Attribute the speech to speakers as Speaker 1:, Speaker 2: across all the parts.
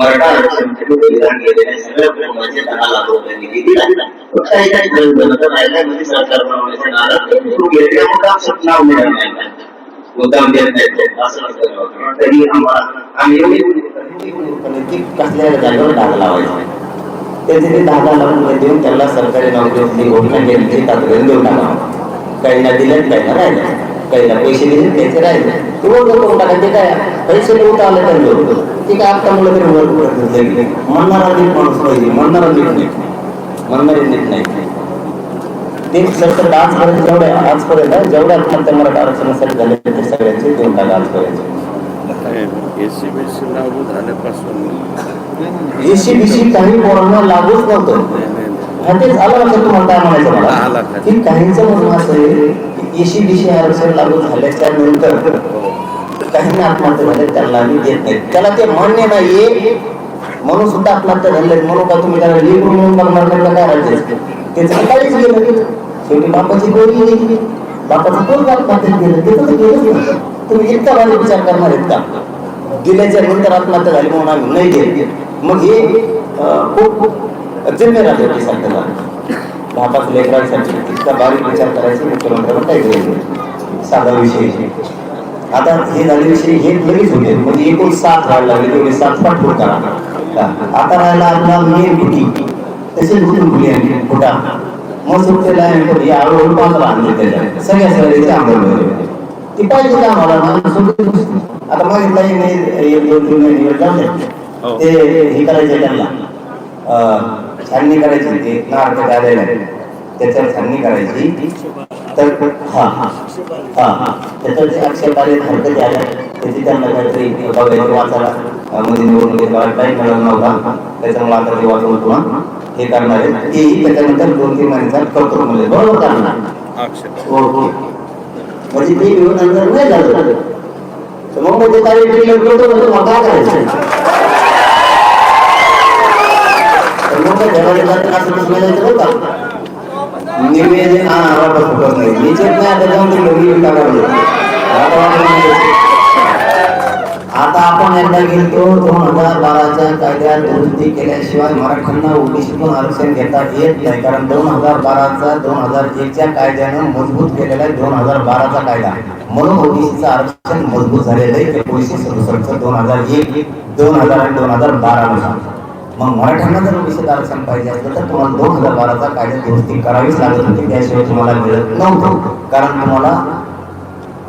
Speaker 1: मराठा आरक्षणासाठी बलिदान केलेल्या सगळ्या कुटुंबाचे दहा लाख रुपये निधी दिला फक्त सरकार बनवण्याच्या नाही मुद्दाम देत नाहीत असं तरी आम्हाला आम्ही एवढी
Speaker 2: कसल्या जागेवर डाग लावायचा त्याचे ते धागा लावून देऊन त्याला सरकारी नोकरी घोषणा केली तातडीने देऊन टाकावा काही ना काहींना काही ना राहिले काहींना पैसे दिले त्याचे राहिले. ते वर करून टाकायचे काय? पैसे नव्हतं आले तर लोक ते काय आता मुलं तरी वर. म्हणणारा नीट माणूस पाहिजे म्हणणारा नीट नाही. म्हणणारे नीट नाही. ते सरकार आजपर्यंत जेवढ्या आजपर्यंत जेवढ्या आत्महत्या मराठा आरक्षणासाठी झाले ते सगळ्यांचे देऊन टाका आजपर्यंत
Speaker 3: एसीबीसी लागू झाल्यापासून
Speaker 2: एसी बीसी काही पोरांना लागूच नव्हतं. तेच आलं लक्षात तुम्हाला काय म्हणायचं मला. की काहींचं म्हणणं असं आहे की एसी बीसी आरक्षण लागू झाल्याच्यानंतर काहींना आत्महत्या झाल्या त्यांना आम्ही देत नाही. त्याला ते मान्य नाही म्हणून सुद्धा आत्महत्या झाले म्हणून का तुम्ही त्याला लेकरू म्हणून बघणार नाही काय राहायचं त्याचं काहीच गेलं शेवटी बापाची गोळी गेली. बापाचं कोण आत्महत्या गेलं ते तर गेलंच तुम्ही इतका भारी विचार करणार आहेत का? दिल्याच्या नंतर आत्महत्या झाली म्हणून आम्ही नाही गेले. मग हे खूप खूप जिम्मेदार आहे सरकारला दहा पाच लेकरांसाठी इतका बारीक विचार करायचा काही गरज साधा विषय आता हे झाले विषय हे लगेच होते म्हणजे एकूण सात व्हायला लागले तेवढे सात पाठवून करा आता राहिला आपला मेन कुटी तसेच उठून खुली आणली कुठा मग सुटलेला आहे या हळूहळू बाजूला आणले त्याच्या सगळ्या सगळ्याचे आंदोलन ती पाहिजे का आम्हाला. आता मागितलं हे नाही एक दोन तीन महिने ते हे करायचे त्यांना अं, छाननी करायची ते नार्क आलेलं आहे. त्याच्यावर छाननी करायची. तर हा हा हा हा. त्याच्यावर जे आक्षेप आले हरकती आल्या त्याची त्यांना काहीतरी बघायचं वाचायला काही मिळाला नव्हता. त्याच्यामुळे आता ते वाचून पुन्हा हे करणार आहे तेही त्याच्यानंतर दोन तीन महिन्याचा करतो म्हणजे बरोबर करणार
Speaker 3: अक्षर
Speaker 2: ओके म्हणजे ते नाही झालं. तर मग म्हणजे करतो म्हणजे मग काय करायचं तर मग काय ठेवायचं जातं असं कसं नाही जायचं बरं का निवेदन हा आवाज फुकत नाही मी चेक नाही आता जाऊन ते घरी आता आपण एकदा गेलो दोन हजार बाराच्या कायद्यात दुरुस्ती केल्याशिवाय मराठ्यांना ओबीसीतून आरक्षण घेता येत नाही. कारण दोन हजार बाराचा दोन हजार एकच्या कायद्यानं मजबूत केलेला आहे दोन हजार बाराचा कायदा. म्हणून ओबीसीचं आरक्षण मजबूत झालेलं आहे. एकोणीसशे सदुसष्टचं दोन हजार एक दोन हजार आणि दोन हजार बारा नुसार मग मराठ्यांना जर विशेष आरक्षण पाहिजे असलं तर तुम्हाला दोन हजार बाराचा कायदा दुरुस्ती करावीच लागत होती. त्याशिवाय तुम्हाला मिळत नव्हतं. कारण तुम्हाला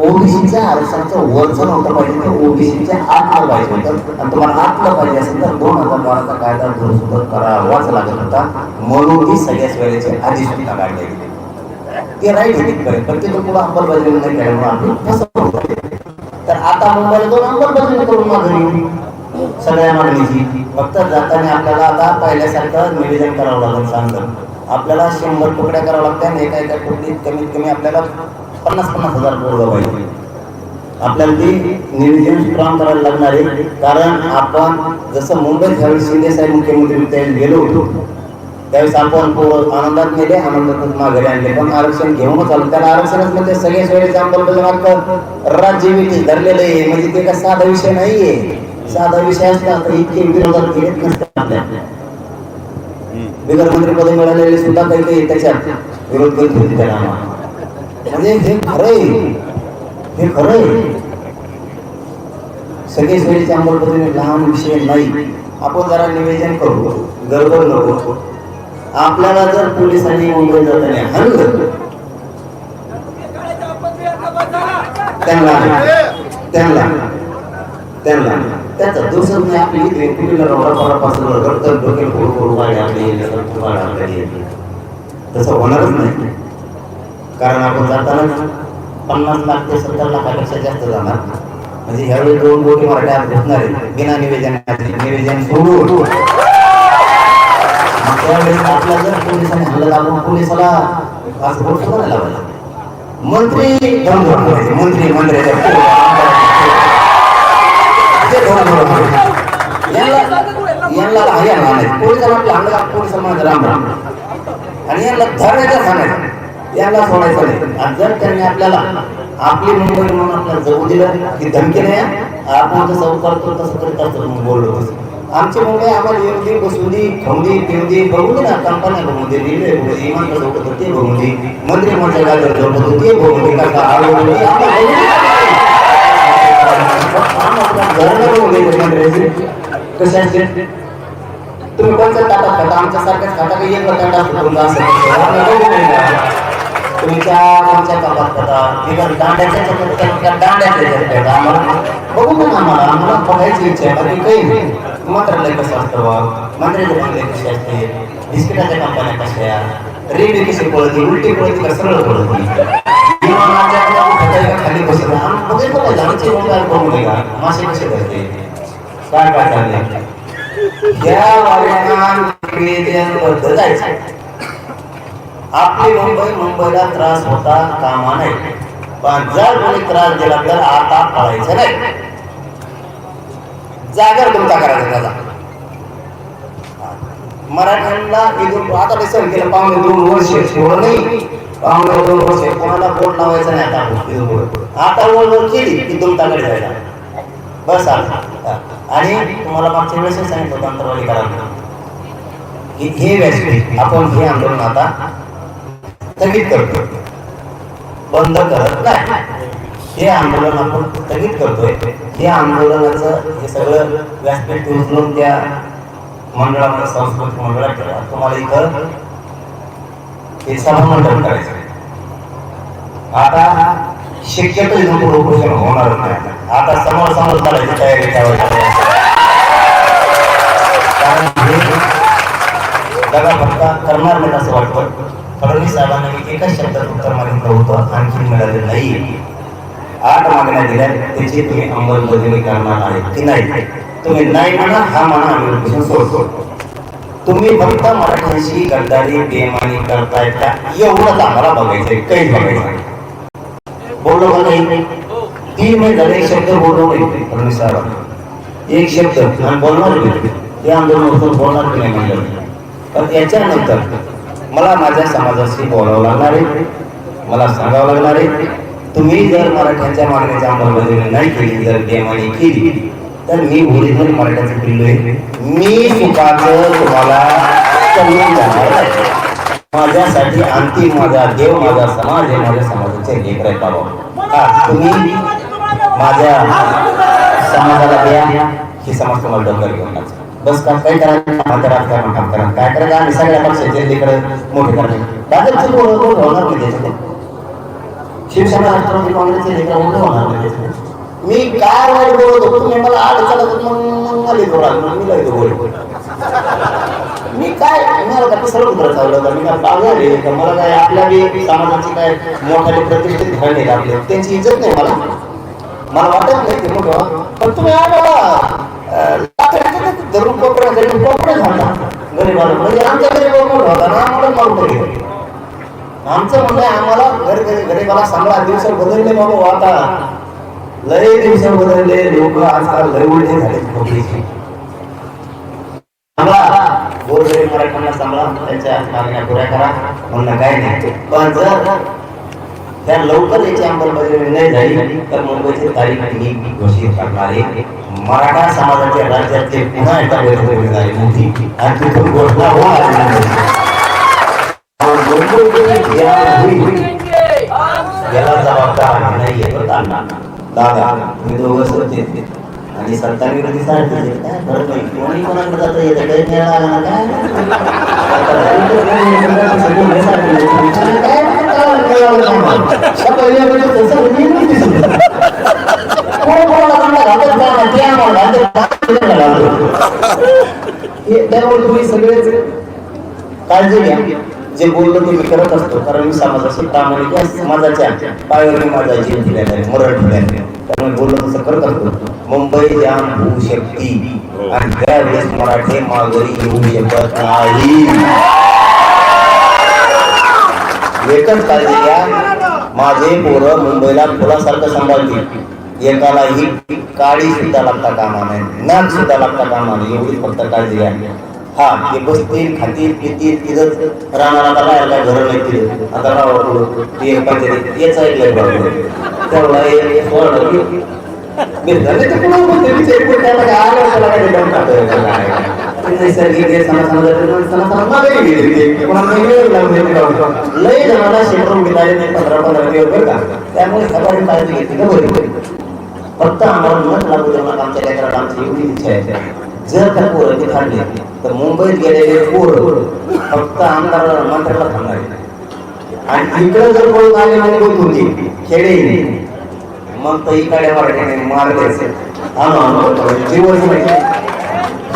Speaker 2: ओबीसीच्या आरक्षणाचं वरचं नव्हतं पाहिजे. ते ओबीसीच्या आतलं पाहिजे होतं. आणि तुम्हाला आतलं पाहिजे असेल तर दोन हजार बाराचा कायदा दुरुस्त करावाच लागत होता. म्हणून ही सगळ्याच वेळेची अधिसूचना काढली गेली ते राईट होती करेल पण ते पुढे अंमलबजावणी नाही केल्यामुळे आम्ही तर आता मुंबईला दोन अंमलबजावणी करून माघारी येऊ. सगळ्या मागणीची फक्त जाताना आपल्याला आता पहिल्यासारखं निवेदन करावं लागेल सांगतं आपल्याला शंभर तुकड्या करावं लागतात आणि एका एका कुठली कमीत कमी आपल्याला पन्नास पन्नास हजार पोरं पाहिजे. आपल्याला ती नियोजन स्ट्रॉंग करायला लागणार आहे. कारण आपण जसं मुंबईत ह्यावेळी शिंदे साहेब मुख्यमंत्री त्यावेळी गेलो होतो. त्यावेळेस आपण आनंदात नेले आनंदातच माघारी आणले. पण आरक्षण घेऊनच आलो. त्याला आरक्षणच म्हणजे सगळ्या वेळेस अंमलबजावणी राज्य विधी धरलेलं आहे. म्हणजे ते काय साधा विषय नाहीये. साधा विषय असला तर इतके विरोधात घेत नसतात आपल्या. बिगर मंत्रिपद मिळालेले सुद्धा काही काही त्याच्यात विरोध करत होते त्याला म्हणजे हे खरंय. हे खरंय. सगळे सगळेच्या अंमलबजावणी लहान विषय नाही. आपण जरा निवेदन करू. गडबड नको. आपल्याला जर पोलिसांनी मुंबई जाताना हल्लं त्यांना त्यांना त्यांना त्याचा दोषच नाही आपली इथे पिढीला रवडा पडा पासून रक्त डोक्याला फोडू फोडू गाड्या आपली तसं होणारच नाही. कारण आपण जाताना पन्नास लाख ते सत्तर लाखापेक्षा जास्त जाणार. म्हणजे ह्यावेळी दोन कोटी मराठ्या भेटणार आहेत. बिना निवेदन निवेदन सोडून. मग ज्यावेळेस आपला जर पोलिसांनी हल्ला आपण पोलिसाला असं बोट नाही लावायला? मंत्री मंत्री मंत्र्याच्या यांना यांना आहे नाही पोलिसाला आपल्या अंगाला राम राम आणि यांना धरायचं सांगायचं यांना सोडायचं नाही आणि जर त्यांनी आपल्याला आपली मुंबई म्हणून आपल्याला जगू दिलं की धमकी नाही आपण जसं करतो तसं करीत असतो बोललो आमची मुंबई आम्हाला येऊ दे बसू दे खाऊ दे पिऊ दे बघू दे ना कंपन्या बघू दे रेल्वे बघू दे इमान झोपत होते ते बघू दे मंत्री मंडळ होते ते बघू दे का बघू दे आम्हाला बघू दे. घराला बघू दे मंत्र्याचे. कसे असते तुम्ही कोणत्या ताटात खाता आमच्या सारख्याच खाता का एक ताटात असतो तुमचा असं आम्ही बघू नाही का? तुम्ही त्या कोणत्या कपात खाता तिकडं दांड्याच्या चपात्या त्या दांड्याच्या चपात्या आम्हाला बघू पण आम्हाला आम्हाला बघायची इच्छा आहे बाकी काही नाही मंत्रालय कसं असतं बा मंत्र्याचे बंगले कसे असते बिस्किटाच्या कंपन्या कशा रेल्वे कशी पळते उलटी पळते का सरळ पळते विमानाच्या खाली खाली कशी बघायचं पाहिजे आमची मोबाईल बघू नये का मासे कसे करते काय काय चाललंय या वागण्याबद्दल जायचं आपली मुंबई मुंबईला त्रास होता कामा नाही पण जर कोणी त्रास दिला तर आता पळायचं नाही जागर तुमचा करायचा त्याचा मराठ्यांना इथून आता डिसाईड केलं पाहुणे दोन वर्ष नाही पाहुणे दोन वर्ष कोणाला बोट लावायचं नाही आता आता ओळख केली की तुमच्याकडे जायला. बस आता. आणि तुम्हाला मागच्या वेळेस सांगितलं होतं अंतरवाली की हे व्यासपीठ आपण हे आंदोलन आता स्थगित करतो बंद करत नाही. हे आंदोलन आपण स्थगित करतोय. हे आंदोलनाचं हे सगळं व्यासपीठ उचलून त्या मंडळामध्ये सांस्कृतिक मंडळात ठेवा. तुम्हाला इथं हे सभामंडळ करायचं आता शक्यतो इथून पुढे उपोषण होणार नाही. आता समोर समोर चालायची तयारी ठेवायची दगा फटका करणार नाही असं वाटतं. फडणवीस साहेबांना मी एकाच शब्दात उत्तर मागितलं होतं आणखी मिळाले नाही. आठ मागण्या दिल्या त्याची तुम्ही अंमलबजावणी करणार आहे की नाही? तुम्ही नाही म्हणा हा म्हणा आम्ही सोडतो. तुम्ही फक्त मराठ्यांशी गद्दारी बेमानी करताय का एवढंच आम्हाला बघायचंय काही बघायचं नाही. बोललो का नाही? तीन महिने झाले एक शब्द बोललो नाही फडणवीस साहेब एक शब्द बोलणार ते आंदोलन बोलणार की नाही म्हणलं. पण याच्यानंतर मला माझ्या समाजाशी बोलावं लागणार आहे. मला सांगावं लागणार आहे. तुम्ही जर मराठ्यांच्या मागणीची अंमलबजावणी नाही केली जर देवाणी केली तर मी ओरिजिनल मराठ्याचं पिल्लो आहे. मी सुखाचं तुम्हाला समजून जाणार माझ्यासाठी अंतिम माझा देव माझा समाज आहे माझ्या समाजाचे लेकर आहे बाबा. हा तुम्ही माझ्या समाजाला द्या. ही समाज तुम्हाला डोक्यावर घेऊन टाकतो. बस का काय करायचं माझं राजकारण काम करा. काय करायचं आम्ही सगळ्या पक्षाचे लेकर मोठे करणे. भाजपचे कोण कोण होणार नाही त्याच्यात. शिवसेना राष्ट्रवादी काँग्रेसचे लेकर मोठे होणार नाही त्याच्यात. मी काय वाईट बोलत होतो तुम्ही मला आड चालत मग मला येतो राग मी लावतो बोल मी काय मला काय सर्व उतरत चाललं होतं? मी काय पागल आहे का मला काय आपल्या बी समाजाची काय मोठाले प्रतिष्ठित घडले आपले त्यांची इज्जत नाही मला. मला वाटत नाही ते मोठं. म्हणजे आमच्या गरीब मोठं होता ना आम्हाला मारून तरी आमचं म्हणणं आहे आम्हाला घर गरीबाला सांगा दिवस बदलले बाबा आता लय दिवस बदलले लोक आजकाल लय उलटे झाले खोकलीचे गोरगरीब मराठ्यांना सांगा त्यांच्या मागण्या पुऱ्या करा म्हणणं काय नाही. पण जर त्या लवकर याची अंमलबजावणी नाही झाली तर मुंबईची तारीख मी घोषित करणारे मराठा समाजाच्या राज्यातले पुन्हा एका बैठक होणार होती आणि तिथून घोषणा होणार याला जबाबदार नाही दादा तुम्ही दोघं सोबत आणि सरकार विरोधी सारखं काय फरक नाही कोणी कोणाकडे जातं? येतं काही नाही. काय त्यामुळे तुम्ही सगळेच काळजी घ्या जे बोललो ते मी करत असतो कारण मी समाजाशी प्रामाणिक समाजाच्या पायावर मी माझा जीव दिलेला आहे मरण ठेवलेला आहे त्यामुळे बोललो तसं करत असतो मुंबई जाम होऊ शकती आणि त्यावेळेस मराठे माघारी येऊ शकत नाही एकच काळजी घ्या. माझे पोरं मुंबईला फुलासारखं सांभाळतील. एकालाही काळी सुद्धा लागता कामा नाही नाक सुद्धा लागता कामा नाही एवढीच फक्त काळजी घ्या. हा ते बसतील खातील पितील तिथंच राहणार. आता बाहेर काय घर नाही तिथे. आता राहा ते एक पाहिजे. तेच ऐकलंय बरोबर तेवढा एक सोडलं की बिरधाले ते पुन्हा बोलते, विचार करते, आलं असेल, काय त्याला काय. नैसर्गिक लय जणांना शेकडो मिळाले नाही पंधरा पंधरा दिवस बरं का त्यामुळे सकाळी काळजी घेतली का बरी फक्त आम्हाला मन लागू देऊ आमच्या लेकराला आमची एवढी इच्छा आहे जर त्या पोराची थांबली तर मुंबईत गेलेले पोर फक्त आमदाराला मंत्र्याला थांबणार आणि इकडे जर कोण आले मुंबईत तुमची खेडे मग तर इकडे मराठीने मार द्यायचे हा ना,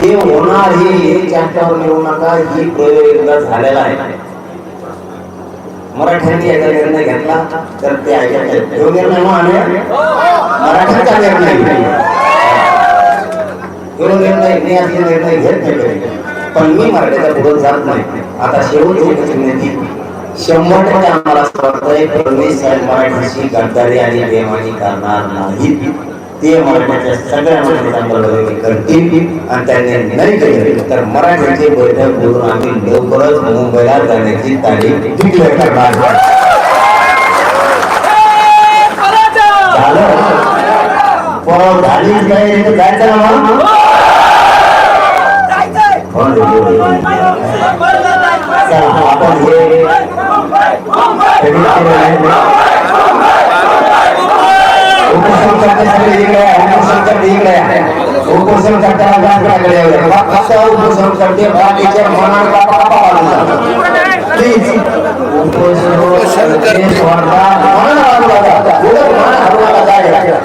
Speaker 2: हे होणार हे एक चॅप्टरवर येऊ नका ही प्रयोग एकदा झालेला आहे. मराठ्यांनी याचा निर्णय घेतला तर ते ऐकायचे तो निर्णय माने मराठ्यांचा निर्णय. तो निर्णय मी असे निर्णय घेत नाही पण मी मराठीचा पुढे जात नाही. आता शेवटची विनंती. शंभर टक्के आम्हाला असं फडणवीस साहेब मराठीची गद्दारी आणि बेमानी करणार नाहीत. ते मराठ्याच्या सगळ्या मराठीचा करतील आणि त्यांनी नाही केले. तर मराठीची बैठक बोलून आम्ही लवकरच मुंबईला जाण्याची तारीख डिक्लेअर करणार झालं? परवा झालीच नाही तर जायचं ना मग. चला, आपण हे सगळे इकडे आहे, इकडे आहे. उपोषण करताना फक्त करते बापा बापा. उपोषण स्वर्धा बाजूला जा.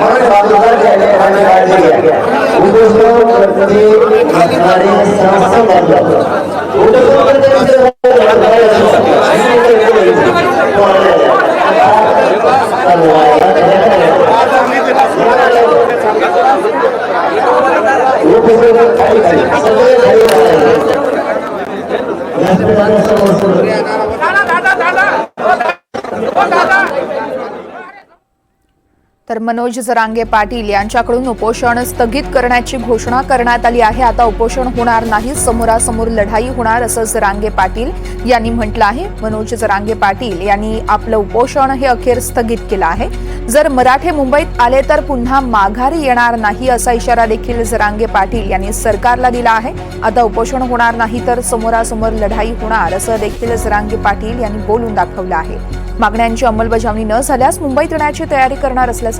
Speaker 2: मनात बाजूला जा, लेकरांची काळजी घ्या. उपोषण करते असणारे संस्था बाजूला. उपोषण करते उपोषण खाली खाली सगळे खाली खाली. व्यासपीठाच्या समोर
Speaker 4: तर मनोज जरांगे पाटील यांच्याकडून उपोषण स्थगित करण्याची घोषणा करण्यात आली आहे. आता उपोषण होणार नाही समोरासमोर लढाई होणार असं जरांगे पाटील यांनी म्हटलं आहे. मनोज जरांगे पाटील यांनी आपलं उपोषण हे अखेर स्थगित केलं आहे. जर मराठे मुंबईत आले तर पुन्हा माघारी येणार नाही असा इशारा देखील जरांगे पाटील यांनी सरकारला दिला आहे. आता उपोषण होणार नाही तर समोरासमोर लढाई होणार असं देखील जरांगे पाटील यांनी बोलून दाखवलं आहे. मागण्यांची अंमलबजावणी न झाल्यास मुंबईत येण्याची तयारी करणार असल्याचं